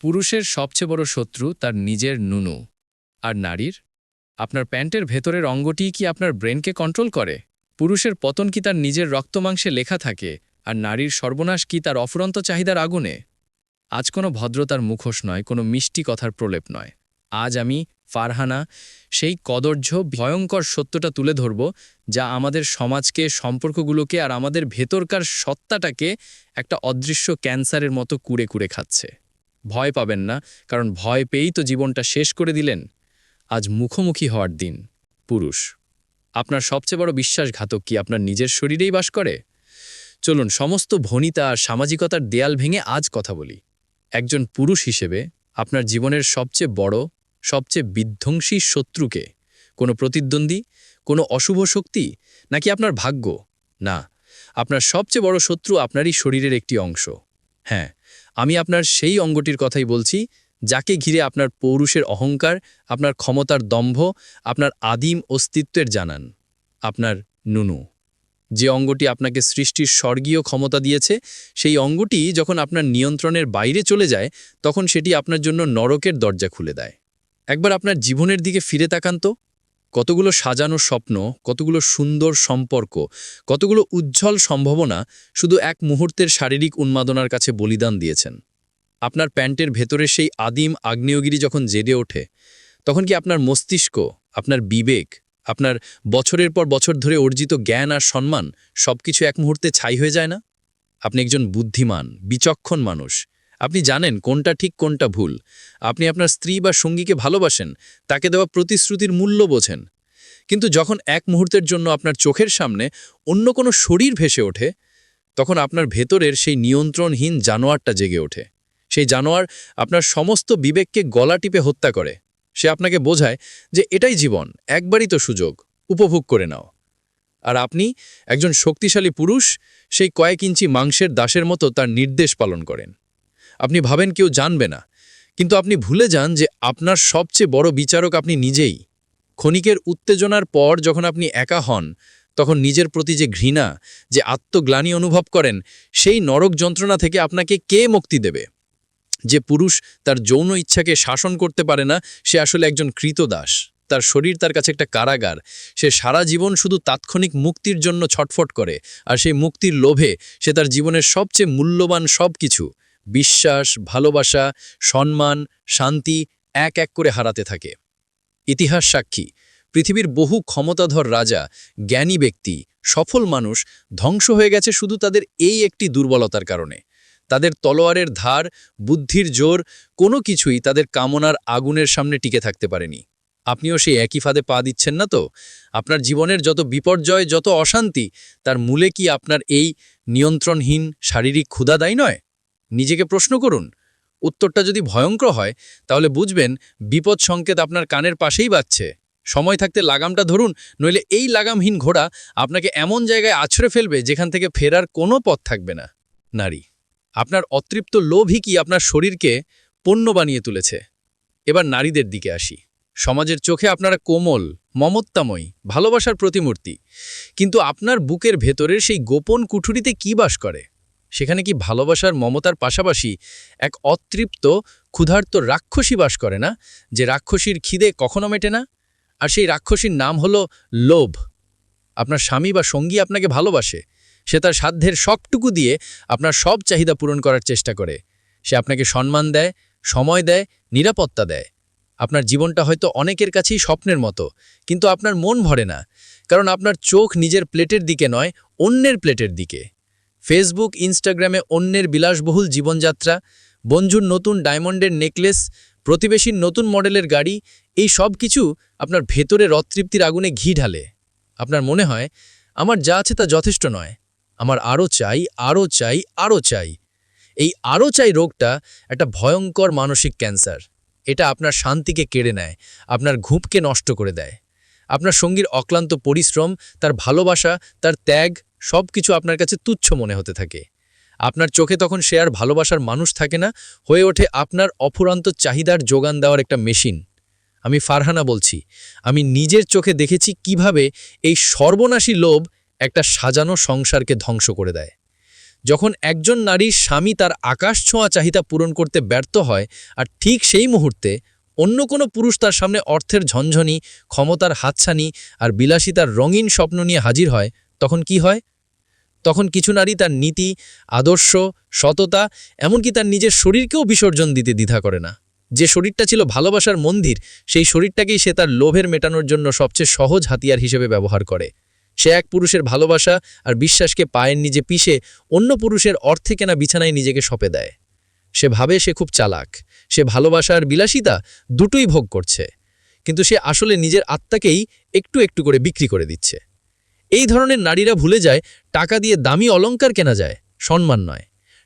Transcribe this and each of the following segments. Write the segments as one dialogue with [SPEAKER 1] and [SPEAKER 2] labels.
[SPEAKER 1] পুরুষের সবচেয়ে বড় শত্রু তার নিজের নুনু। আর নারীর? আপনার প্যান্টের ভেতরের অঙ্গটিই কি আপনার ব্রেনকে কন্ট্রোল করে? পুরুষের পতন কি তার নিজের রক্তমাংসে লেখা থাকে? আর নারীর সর্বনাশ কি তার অফুরন্ত চাহিদার আগুনে? আজ কোনো ভদ্রতার মুখোশ নয়, কোনো মিষ্টি কথার প্রলেপ নয়। আজ আমি, ফারহানা, সেই কদর্য, ভয়ঙ্কর সত্যটা তুলে ধরব, যা আমাদের সমাজকে, সম্পর্কগুলোকে আর আমাদের ভেতরকার সত্তাটাকে একটা অদৃশ্য ক্যান্সারের মতো কুড়ে কুড়ে খাচ্ছে। ভয় পাবেন না, কারণ ভয় পেয়েই তো জীবনটা শেষ করে দিলেন। আজ মুখোমুখি হওয়ার দিন, পুরুষ। আপনার সবচেয়ে বড় বিশ্বাসঘাতক কি আপনার নিজের শরীরেই বাস করে? চলুন, সমস্ত ভনিতা আর সামাজিকতার দেয়াল ভেঙে আজ কথা বলি। একজন পুরুষ হিসেবে আপনার জীবনের সবচেয়ে বড়, সবচেয়ে বিধ্বংসী শত্রুকে? কোনো প্রতিদ্বন্দ্বী? কোনো অশুভ শক্তি? নাকি আপনার ভাগ্য? না, আপনার সবচেয়ে বড় শত্রু আপনারই শরীরের একটি অংশ। হ্যাঁ আমি আপনার সেই অঙ্গটির কথাই বলছি, যাকে ঘিরে আপনার পৌরুষের অহংকার, আপনার ক্ষমতার দম্ভ, আপনার আদিম অস্তিত্বের জানান। আপনার নুনু, যে অঙ্গটি আপনাকে সৃষ্টির স্বর্গীয় ক্ষমতা দিয়েছে, সেই অঙ্গটি যখন আপনার নিয়ন্ত্রণের বাইরে চলে যায়, তখন সেটি আপনার জন্য নরকের দরজা খুলে দেয়। একবার আপনার জীবনের দিকে ফিরে তাকান তো। কতগুলো সাজানো স্বপ্ন, কতগুলো সুন্দর সম্পর্ক, কতগুলো উজ্জ্বল সম্ভাবনা শুধু এক মুহূর্তের শারীরিক উন্মাদনার কাছে বলিদান দিয়েছেন। আপনার প্যান্টের ভেতরে সেই আদিম আগ্নেয়গিরি যখন জেগে ওঠে, তখন কি আপনার মস্তিষ্ক, আপনার বিবেক, আপনার বছরের পর বছর ধরে অর্জিত জ্ঞান আর সম্মান সবকিছু এক মুহূর্তে ছাই হয়ে যায় না? আপনি একজন বুদ্ধিমান, বিচক্ষণ মানুষ আপনি জানেন কোনটা ঠিক, কোনটা ভুল। আপনি আপনার স্ত্রী বা সঙ্গীকে ভালোবাসেন, তাকে দেওয়া প্রতিশ্রুতির মূল্য বোঝেন। কিন্তু যখন এক মুহূর্তের জন্য আপনার চোখের সামনে অন্য কোনো শরীর ভেসে ওঠে, তখন আপনার ভেতরের সেই নিয়ন্ত্রণহীন জানোয়ারটা জেগে ওঠে। সেই জানোয়ার আপনার সমস্ত বিবেককে গলা টিপে হত্যা করে। সে আপনাকে বোঝায় যে এটাই জীবন, একবারই তো সুযোগ, উপভোগ করে নাও। আর আপনি একজন শক্তিশালী পুরুষ, সেই কয়েক ইঞ্চি মাংসের দাসের মতো তার নির্দেশ পালন করেন। আপনি ভাবেন কেউ জানবে না। কিন্তু আপনি ভুলে যান যে আপনার সবচেয়ে বড় বিচারক আপনি নিজেই। ক্ষণিকের উত্তেজনার পর যখন আপনি একা হন, তখন নিজের প্রতি যে ঘৃণা, যে আত্মগ্লানি অনুভব করেন, সেই নরক যন্ত্রণা থেকে আপনাকে কে মুক্তি দেবে? যে পুরুষ তার যৌন ইচ্ছাকে শাসন করতে পারে না, সে আসলে একজন কৃতদাস। তার শরীর তার কাছে একটা কারাগার। সে সারা জীবন শুধু তাৎক্ষণিক মুক্তির জন্য ছটফট করে, আর সেই মুক্তির লোভে সে তার জীবনের সবচেয়ে মূল্যবান সব কিছু বিশ্বাস, ভালোবাসা, সম্মান, শান্তি এক এক করে হারাতে থাকে। ইতিহাস সাক্ষী, পৃথিবীর বহু ক্ষমতাধর রাজা, জ্ঞানী ব্যক্তি, সফল মানুষ ধ্বংস হয়ে গেছে শুধু তাদের এই একটি দুর্বলতার কারণে। তাদের তলোয়ারের ধার, বুদ্ধির জোর, কোনো কিছুই তাদের কামনার আগুনের সামনে টিকে থাকতে পারেনি। আপনিও সেই একই ফাঁদে পা দিচ্ছেন না তো? আপনার জীবনের যত বিপর্যয়, যত অশান্তি, তার মূলে কি আপনার এই নিয়ন্ত্রণহীন শারীরিক ক্ষুধা দায়ী নয়? নিজেকে প্রশ্ন করুন। উত্তরটা যদি ভয়ঙ্কর হয়, তাহলে বুঝবেন বিপদ সংকেত আপনার কানের পাশেই বাজছে। সময় থাকতে লাগামটা ধরুন, নইলে এই লাগামহীন ঘোড়া আপনাকে এমন জায়গায় আছড়ে ফেলবে যেখান থেকে ফেরার কোনো পথ থাকবে না। নারী, আপনার অতৃপ্ত লোভই কি আপনার শরীরকে পণ্য বানিয়ে তুলেছে? এবার নারীদের দিকে আসি। সমাজের চোখে আপনারা কোমল, মমত্তাময়ী, ভালোবাসার প্রতিমূর্তি। কিন্তু আপনার বুকের ভেতরের সেই গোপন কুঠুরিতে কি বাস করে? সেখানে কি ভালোবাসার মমতার পাশাপাশি এক অতৃপ্ত, ক্ষুধার্ত রাক্ষসী বাস করে না, যে রাক্ষসীর খিদে কখনো মেটে না? আর সেই রাক্ষসীর নাম হলো লোভ। আপনার স্বামী বা সঙ্গী আপনাকে ভালোবাসে, সে তার সাধ্যের সবটুকু দিয়ে আপনার সব চাহিদা পূরণ করার চেষ্টা করে। সে আপনাকে সম্মান দেয়, সময় দেয়, নিরাপত্তা দেয়। আপনার জীবনটা হয়তো অনেকের কাছেই স্বপ্নের মতো, কিন্তু আপনার মন ভরে না, কারণ আপনার চোখ নিজের প্লেটের দিকে নয়, অন্যের প্লেটের দিকে। ফেসবুক ইনস্টাগ্রামে অন্যের বিলাসবহুল জীবনযাত্রা বঞ্জুর নতুন ডায়মন্ডের নেকলেস, প্রতিবেশীর নতুন মডেলের গাড়ি, এই সব কিছু আপনার ভেতরে রতৃপ্তির আগুনে ঘি ঢালে। আপনার মনে হয়, আমার যা আছে তা যথেষ্ট নয়। আমার আরও চাই আরও চাই আরও চাই। এই আরও চাই রোগটা একটা ভয়ঙ্কর মানসিক ক্যান্সার। এটা আপনার শান্তিকে কেড়ে নেয়, আপনার ঘুপকে নষ্ট করে দেয়। আপনার সঙ্গীর অক্লান্ত পরিশ্রম, তার ভালোবাসা, তার ত্যাগ সব কিছু আপনার কাছে তুচ্ছ মনে হতে থাকে। আপনার চোখে তখন সে আর ভালোবাসার মানুষ থাকে না, হয়ে ওঠে আপনার অফুরান্ত চাহিদার যোগান দেওয়ার একটা মেশিন। আমি ফারহানা বলছি, আমি নিজের চোখে দেখেছি কীভাবে এই সর্বনাশী লোভ একটা সাজানো সংসারকে ধ্বংস করে দেয়।
[SPEAKER 2] যখন একজন নারীর স্বামী তার আকাশ ছোঁয়া চাহিদা পূরণ করতে ব্যর্থ হয়, আর ঠিক সেই মুহূর্তে অন্য কোনো পুরুষ তার সামনে অর্থের ঝনঝনি, ক্ষমতার হাতছানি আর বিলাসিতার রঙিন স্বপ্ন নিয়ে হাজির হয় তখন কি হয়? তখন কিছু নারী তার নীতি, আদর্শ, সততা, এমনকি তার নিজের শরীরকেও বিসর্জন দিতে দ্বিধা করে না। যে শরীরটা ছিল ভালোবাসার মন্দির, সেই শরীরটাকেই সে তার লোভের মেটানোর জন্য সবচেয়ে সহজ হাতিয়ার হিসেবে ব্যবহার করে। সে এক পুরুষের ভালোবাসা আর বিশ্বাসকে পায়ের নিজে পিষে অন্য পুরুষের অর্থে কেনা বিছানায় নিজেকে সঁপে দেয়। সে ভাবে সে খুব চালাক। সে ভালোবাসা আর বিলাসিতা দুটোই ভোগ করছে। কিন্তু সে আসলে নিজের আত্মাকেই একটু একটু করে বিক্রি করে দিচ্ছে। এই ধরনের নারীরা ভুলে যায়, টাকা দিয়ে দামি অলংকার কেনা যায়, সম্মান নয়।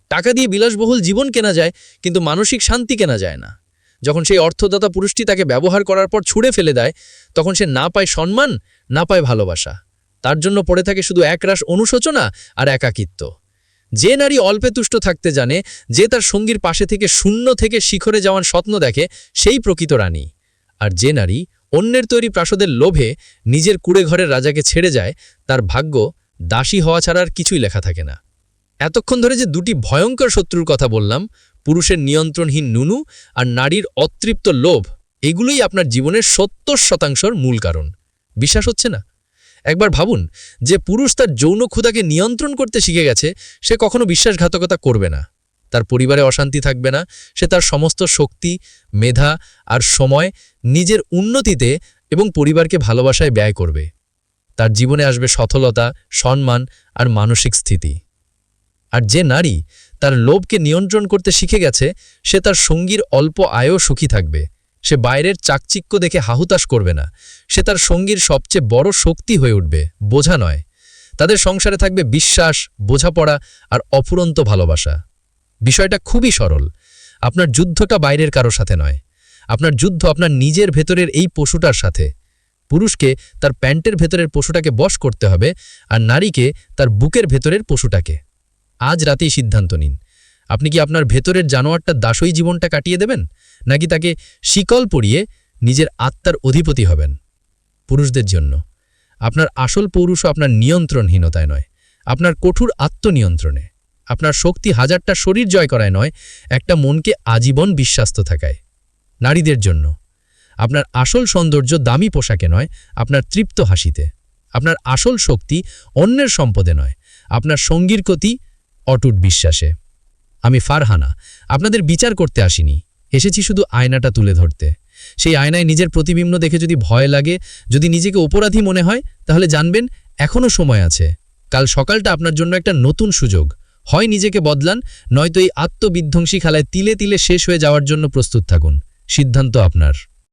[SPEAKER 2] টাকা দিয়ে বিলাসবহুল জীবন কেনা যায়, কিন্তু মানসিক শান্তি কেনা যায় না। যখন সেই অর্থদাতা পুরুষটি তাকে ব্যবহার করার পর ছুঁড়ে ফেলে দেয়, তখন সে না পায় সম্মান, না পায় ভালোবাসা। তার জন্য পড়ে থাকে শুধু একরাশ অনুশোচনা আর একাকিত্ব। যে নারী অল্পে তুষ্ট থাকতে জানে, যে তার সঙ্গীর পাশে থেকে শূন্য থেকে শিখরে যাওয়ার স্বপ্ন দেখে, সেই প্রকৃত রানী। আর যে নারী অন্যের তৈরি প্রাসদের লোভে নিজের কুড়ে ঘরের রাজাকে ছেড়ে যায়, তার ভাগ্য দাসী হওয়া ছাড়া আর কিছুই লেখা থাকে না। এতক্ষণ ধরে যে দুটি ভয়ঙ্কর শত্রুর কথা বললাম, পুরুষের নিয়ন্ত্রণহীন নুনু আর নারীর অতৃপ্ত লোভ, এগুলোই আপনার জীবনের সত্তর শতাংশর মূল কারণ। বিশ্বাস হচ্ছে না? একবার ভাবুন, যে পুরুষ তার যৌন ক্ষুদাকে নিয়ন্ত্রণ করতে শিখে গেছে, সে কখনো বিশ্বাসঘাতকতা করবে না। তার পরিবারে অশান্তি থাকবে না, সে তার সমস্ত শক্তি, মেধা আর সময় নিজের উন্নতিতে এবং পরিবারকে ভালোবাসায় ব্যয় করবে। তার জীবনে আসবে সফলতা সম্মান আর মানসিক স্থিতি। আর যে নারী তার লোভকে নিয়ন্ত্রণ করতে শিখে গেছে, সে তার সঙ্গীর অল্প আয়ও সুখী থাকবে। সে বাইরের চাকচিক্য দেখে হাহুতাশ করবে না। সে তার সঙ্গীর সবচেয়ে বড় শক্তি হয়ে উঠবে, বোঝা নয়। তাদের সংসারে থাকবে বিশ্বাস, বোঝাপড়া আর অফুরন্ত ভালোবাসা। বিষয়টা খুবই সরল। আপনার যুদ্ধটা বাইরের কারও সাথে নয়। আপনার যুদ্ধ আপনার নিজের ভেতরের এই পশুটার সাথে। পুরুষকে তার প্যান্টের ভেতরের পশুটাকে বশ করতে হবে আর নারীকে তার বুকের ভেতরের পশুটাকে। আজ রাতেই সিদ্ধান্ত নিন। আপনি কি আপনার ভেতরের জানোয়ারটা দাসই জীবনটা কাটিয়ে দেবেন? নাকি তাকে শিকল পরিয়ে নিজের আত্মার অধিপতি হবেন? পুরুষদের জন্য। আপনার আসল পৌরুষ আপনার নিয়ন্ত্রণহীনতায় নয়। আপনার কঠোর আত্মনিয়ন্ত্রণে। আপনার শক্তি হাজারটা শরীর জয় করায় নয়, একটা মনকে আজীবন বিশ্বাস্ত থাকায়। নারীদের জন্য। আপনার আসল সৌন্দর্য দামি পোশাকে নয়, আপনার তৃপ্ত হাসিতে। আপনার আসল শক্তি অন্যের সম্পদে নয়, আপনার সঙ্গীর প্রতি অটুট বিশ্বাসে। আমি ফারহানা, আপনাদের বিচার করতে আসিনি। এসেছি শুধু আয়নাটা তুলে ধরতে। সেই আয়নায় নিজের প্রতিবিম্ব দেখে যদি ভয় লাগে, যদি নিজেকে অপরাধী মনে হয়, তাহলে জানবেন এখনও সময় আছে। কাল সকালটা আপনার জন্য একটা নতুন সুযোগ। হয় নিজেকে বদলান, নয়তো এই আত্মবিধ্বংসী খেলায় তিলে তিলে শেষ হয়ে যাওয়ার জন্য প্রস্তুত থাকুন। সিদ্ধান্ত আপনার।